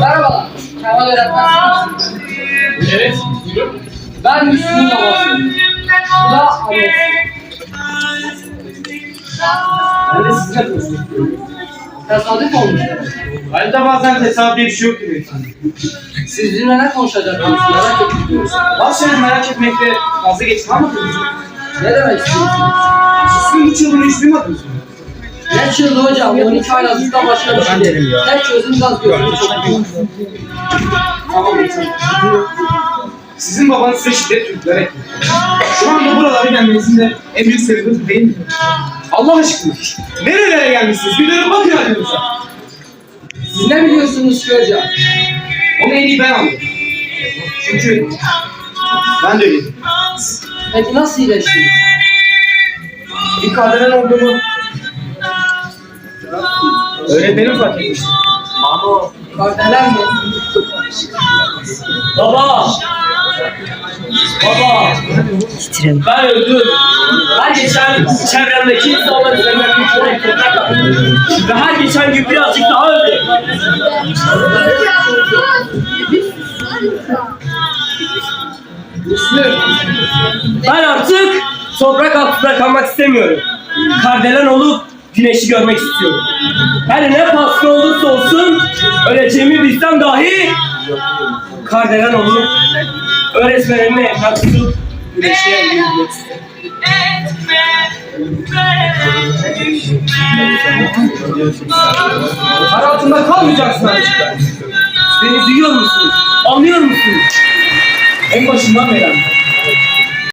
Merhaba. Kemal öğretmen. Evet. Ben Müslüm'ün babasıyım. Bu da annesi. Ben de sizinle konuşuyorum. Tesadüf olmuş. Halde bazen tesadüf bir şey yok gibi insan. Siz bizimle ne konuşacaksınız? Merak etmiyoruz. Bazı şeyleri merak etmekte fazla geçin ama Ne demek istiyorsunuz? Duymadınız mı? Ne çıldı hocam? 12 ay yazdıktan başka bir şey değil. Tek çözüm gaz iyi. Tamam. Sizin babanız size şiddet etti. Şu anda buralara gelmenizin de en büyük sebebi değil mi? Allah aşkına. Nerelere gelmişsiniz? Bir dönüp bakın halinize. Siz ne biliyorsunuz ki hocam? Onu en iyi ben anladım. Çünkü ben de öyleydim. Peki nasıl iyileştiniz? Bir kardelen olduğumu öğretmenim fark etmişti. Kardeler mi? Baba! Baba! Ben öldüm. Her geçen çevremdeki insanlar üzerinden bir toprak attım. Ve her geçen gün birazcık daha öldüm. Müslüm. Ben artık toprak altında kalmak istemiyorum. Kardelen olup güneşi görmek istiyorum. Her ne pahasına olursa olsun öleceğimi bilsem dahi kardelen olup öğretmenimle evlat tutup güneşi görmek istiyorum. Kar altında kalmayacaksın artık. Beni duyuyor musun? Anlıyor musun? En başından beri.